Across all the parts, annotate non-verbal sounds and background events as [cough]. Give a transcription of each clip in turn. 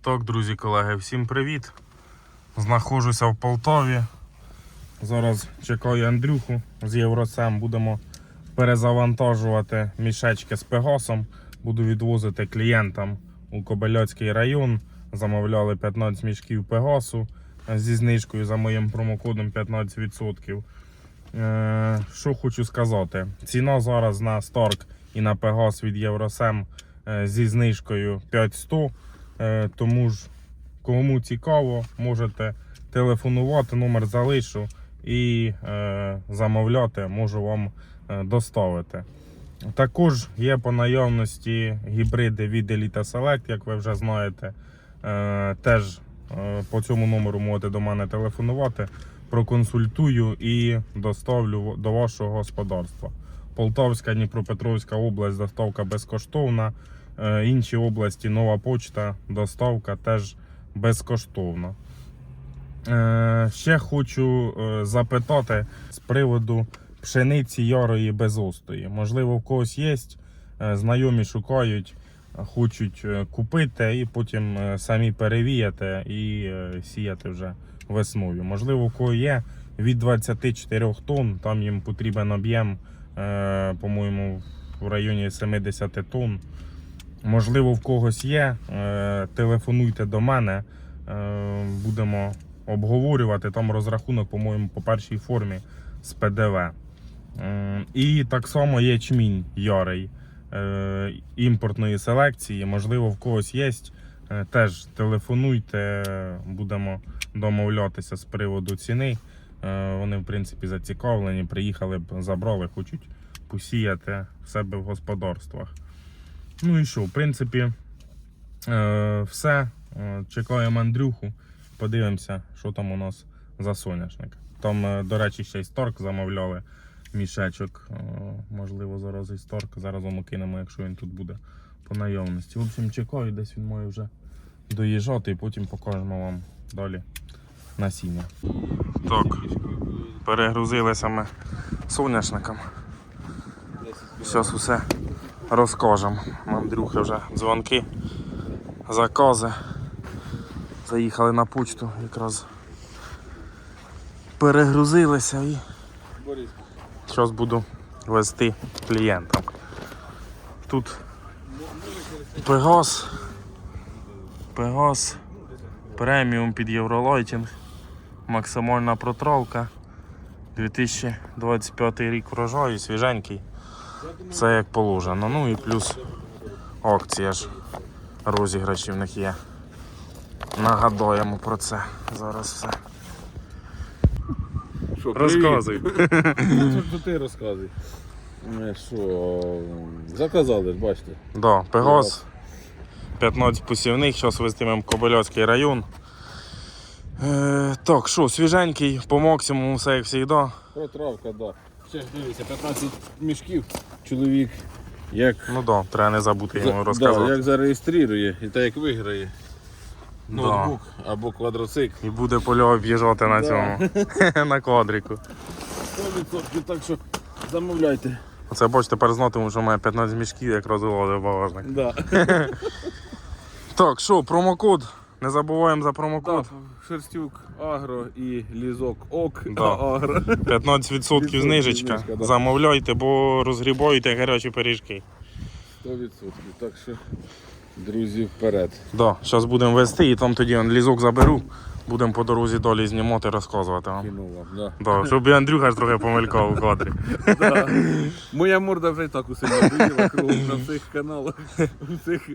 Так, друзі, колеги, всім привіт. Знаходжуся в Полтаві. Зараз чекаю Андрюху з Євросем. Будемо перезавантажувати мішечки з пегасом. Буду відвозити клієнтам у Кобельоцький район. Замовляли 15 мішків пегасу зі знижкою за моїм промокодом 15%. Е, що хочу сказати. Ціна зараз на Старк і на Пегас від Євросем е, зі знижкою 5100. Е, тому ж, кому цікаво, можете телефонувати, номер залишу і е, замовляти, можу вам е, доставити. Також є по наявності гібриди від Elite Select, як ви вже знаєте. Теж по цьому номеру можете до мене телефонувати. Проконсультую і доставлю до вашого господарства. Полтавська, Дніпропетровська область, доставка безкоштовна. Е, Інші області нова почта, доставка теж безкоштовна. Е, Ще хочу е, запитати з приводу пшениці ярої безостої. Можливо, в когось є, знайомі шукають, хочуть купити і потім самі перевіяти і сіяти вже весною. Можливо, в кого є від 24 тонн, там їм потрібен об'єм, по-моєму, в районі 70 тонн. Можливо, в когось є. е, Телефонуйте до мене, е, будемо обговорювати. Там розрахунок, по-моєму, по першій формі з ПДВ. І так само ячмінь ярий е, імпортної селекції. Можливо, в когось є. Е, Теж телефонуйте, будемо домовлятися з приводу ціни. Е, Вони, в принципі, зацікавлені, приїхали б, забрали, хочуть посіяти в себе в господарствах. Ну і що, в принципі, е, все. Е, Чекаємо Андрюху. Подивимося, що там у нас за соняшник. Там, е, до речі, ще й сторк замовляли мішечок. Можливо, зараз і сторк. Зараз кинемо, якщо він тут буде по наявності. В общем, чекаю, десь він має вже доїжджати і потім покажемо вам далі насіння. Так, перегрузилися ми соняшником. Зараз усе розкажемо. Андрюхи вже дзвонки, закази. Заїхали на почту, якраз перегрузилися і зараз буду вести клієнтам. Тут Пегас. Пегас. Преміум під Євролайтінг. Максимальна протравка. 2025 рік врожаю, свіженький. Все як положено. Ну і плюс акція ж розіграші в них є. Нагадаємо про це. Зараз все. Що, [laughs] Розказуй. Ну, Що ти розказуй? Е, Що, заказали, ж, бачите. Да, Пегас. 15 посівних, зараз вестимемо Кобиляцький район. Е, так, що, свіженький, по максимуму все як завжди. Протравка, да. Ще ж дивіться, 15 мішків. Чоловік як, Ну да, треба не забути за- йому да, розказати. як зареєструє і так як виграє. Ноутбук або квадроцикл. І буде поля об'їжджати на Да. цьому. [laughs] на квадрику. 100% так що замовляйте. Оце бачите, тепер знатиму, що має 15 мішків, як розвивали багажник. Да. [laughs] Так, що, промокод. Не забуваємо за промокод. Так, Шерстюк, Агро і Лізок Ок Да. Агро. 15% знижечка. знижка, да. Замовляйте, бо розгрібаєте гарячі пиріжки. 100%. Так що, друзі, вперед. Да, зараз будемо вести і там тоді он лізок заберу. Будемо по дорозі далі знімати, розказувати вам. Кинув вам, да. Да, щоб і Андрюха ж трохи помилкав у кадрі. Да. Моя морда вже і так усе надоїла кругом на всіх каналах, у всіх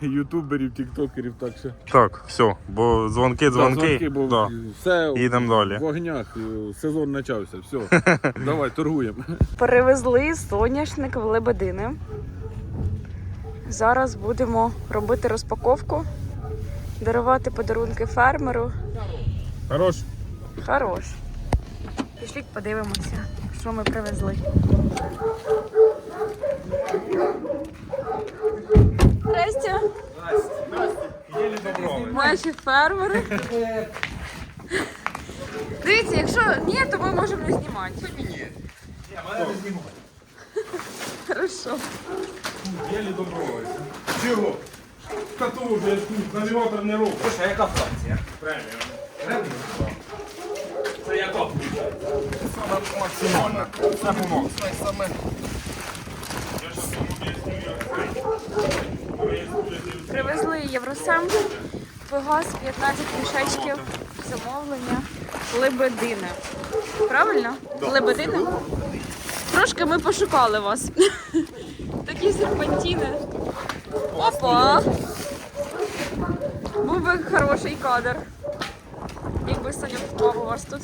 ютуберів, тіктокерів, так що. Так, все, бо дзвонки, дзвонки. Да, дзвонки, бо Да. все Їдемо далі. в огнях, сезон почався, все. [laughs] Давай, торгуємо. Перевезли соняшник в Лебедини. Зараз будемо робити розпаковку, дарувати подарунки фермеру. Хорош. Хорош. Пішліть подивимося, що ми привезли. Здрасте. Наші фермери. Дивіться, якщо ні, то ми можемо не знімати. Ні, Хорошо. Єлі добровольці. Чого? Та то вже навігатор не робить. Слушай, яка фракція? Преміум. Це яка? Максимально. Це по максимуму. Я щас вам об'ясню, як це. Привезли Євросем, Пегас, 15 мішечків, замовлення, лебедини. Правильно? Лебедини? Трошки ми пошукали вас. [laughs] Такі серпантіни. Опа! Був би хороший кадр. Якби Саня впав у вас тут.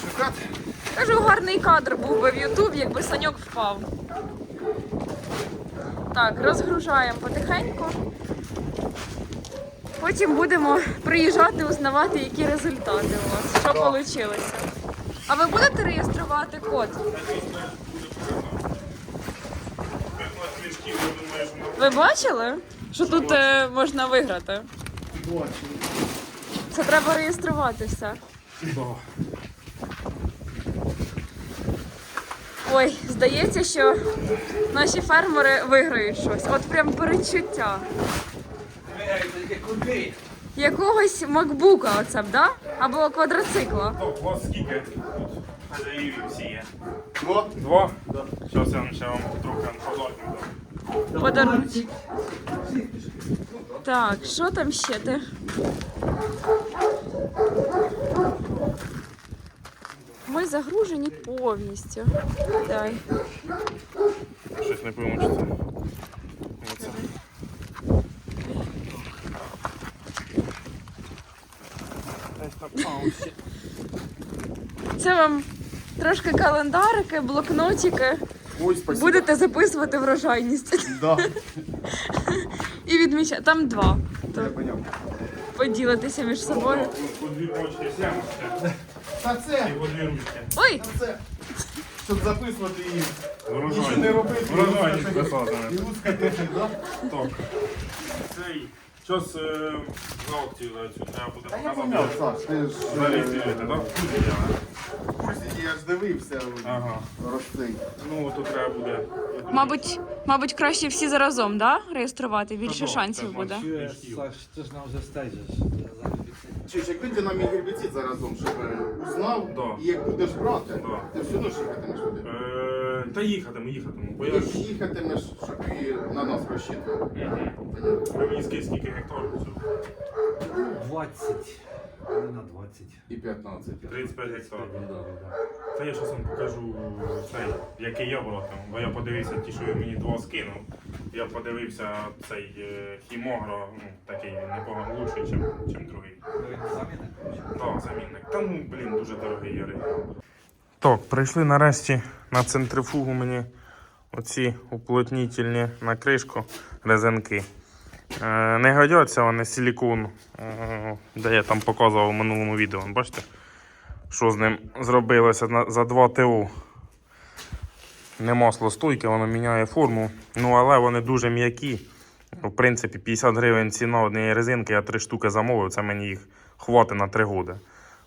Шукати? Кажу, гарний кадр був би в Ютубі, якби Саньок впав. Так, розгружаємо потихеньку. Потім будемо приїжджати, узнавати, які результати у вас, що вийшло. А ви будете реєструвати код? 15 я думаю, що на Ви бачили, що тут е, можна виграти? Це треба реєструвати все. Ой, здається, що наші фермери виграють щось. От прям перечуття. Куди? Якогось макбука оце б, да? Або квадроцикла. Так, у вас скільки тут хазяїв всі є? Два. Два? Так. Зараз я ще вам трохи подарків дам. Подарунок. Так, що там ще ти? Ми загружені повністю. Дай. Щось не чи. Оце. Це вам трошки календарики, блокнотики. Ой, спасибо. Будете записувати врожайність. Да. І відмічати. Там два. То Я поняв. поділитися між собою. По дві сямочки Та це, і по дві ручки. Ой! це, щоб записувати її. Врожайність. Нічого не робити. Врожайність засадана. І лускати, да? Так. Цей. Е, за акцію треба буде Та я поняв, Саш, ти ж... Зареєструєте, так? Щось я ж дивився. Ага. Розцей. Ну, тут треба буде. Мабуть, мабуть, краще всі заразом, да? Реєструвати. Більше Та шансів це буде. бачиш. Саш, ти ж нам вже стежиш. Чи ж якби ти нам і гербіцид заразом, щоб е, узнав, Да. і як будеш брати, Да. ти все одно ж їхатимеш туди. Е, Та їхатиму, їхатиму. Бо я Ти ж. їхатимеш, щоб і на нас розчитував. Ви мені скажіть, скільки гектарів 20. Не на 20. І 15. 35 гектарів. Да, да, да. Та я щось вам покажу цей, який я братив. Бо я подивився ті, що він мені два скинув. Я подивився цей е, хімогро, ну такий непогано лучший, чим, чим другий. Ну, замінник. Так, замінник. Та ну, блін, дуже дорогий ярий. Так, прийшли нарешті на центрифугу мені оці уплотнітельні на кришку резинки. Е, не годяться вони силікон, е, де я там показував у минулому відео. Бачите, що з ним зробилося за 2 ТУ. Не масло стойке, воно міняє форму. Ну, але вони дуже м'які. В принципі, 50 гривень ціна однієї резинки, я три штуки замовив, це мені їх хватить на 3 роки.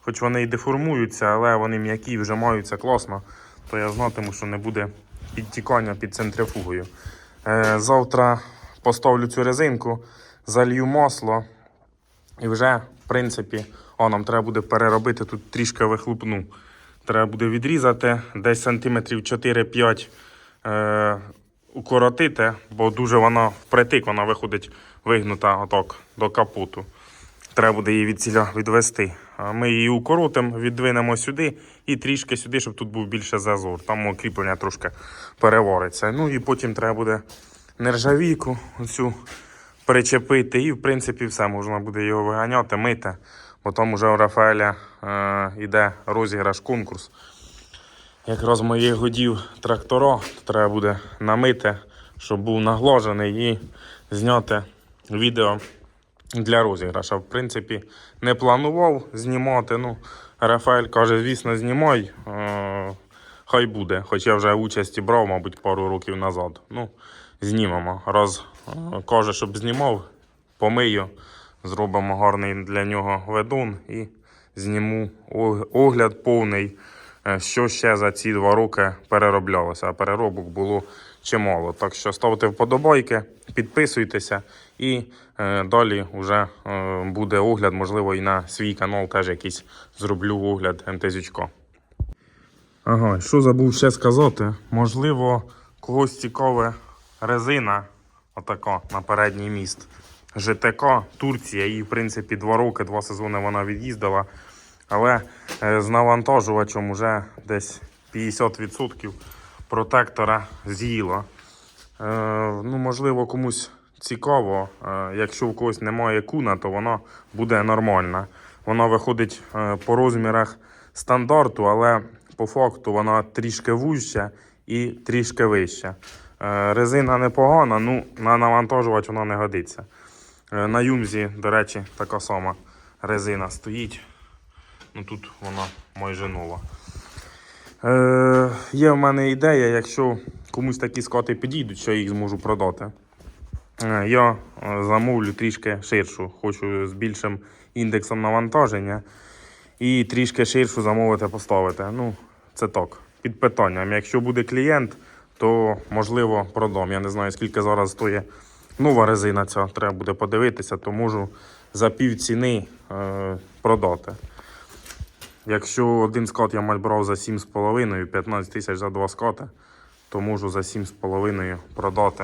Хоч вони і деформуються, але вони м'які, вжимаються класно, то я знатиму, що не буде підтікання під центрифугою. Е, завтра поставлю цю резинку, залью масло і вже, в принципі, о, нам треба буде переробити тут трішки вихлопну. Треба буде відрізати десь сантиметрів 4-5 е, укоротити, бо дуже вона впритик, вона виходить вигнута отак до капоту. Треба буде її від ціля відвести. Ми її укоротимо, відвинемо сюди і трішки сюди, щоб тут був більше зазор. Там укріплення трошки перевариться. Ну і потім треба буде нержавійку оцю причепити. І в принципі все можна буде його виганяти, мити. Бо там уже у Рафаеля е, йде розіграш конкурс. Якраз моїх годів трактора треба буде намити, щоб був наглажений і зняти відео для розіграша. В принципі, не планував знімати. Ну, Рафаель каже, звісно, знімай. Е, хай буде. Хоч я вже участі брав, мабуть, пару років назад. Ну, знімемо. Раз е, каже, щоб знімав, помию, зробимо гарний для нього ведун і зніму огляд повний, е, що ще за ці два роки перероблялося. А переробок було чимало. Так що ставте вподобайки, підписуйтеся і далі вже е, буде огляд, можливо, і на свій канал теж якийсь зроблю огляд МТЗючко. Ага, що забув ще сказати? Можливо, когось цікаве резина, отака на передній міст. ЖТК, Турція, її, в принципі, два роки, два сезони вона від'їздила. Але е, з навантажувачем вже десь 50% протектора з'їла. Е, ну, можливо, комусь цікаво. Е, якщо у когось немає куна, то вона буде нормальна. Вона виходить е, по розмірах стандарту, але по факту вона трішки вужча і трішки вища. Е, резина непогана, ну на навантажувач вона не годиться. На Юмзі, до речі, така сама резина стоїть. Ну тут вона майже нова. Е, є в мене ідея, якщо комусь такі скоти підійдуть, що я їх зможу продати. Е, я е, замовлю трішки ширшу, хочу з більшим індексом навантаження. І трішки ширшу замовити поставити. Ну, це так, під питанням. Якщо буде клієнт, то можливо продам. Я не знаю, скільки зараз стоїть нова резина ця, треба буде подивитися, то можу за пів ціни е, продати. Якщо один скат я мать брав за 7,5, 15 тисяч за два скати, то можу за 7,5 продати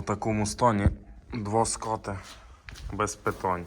в такому стані два скати без питань.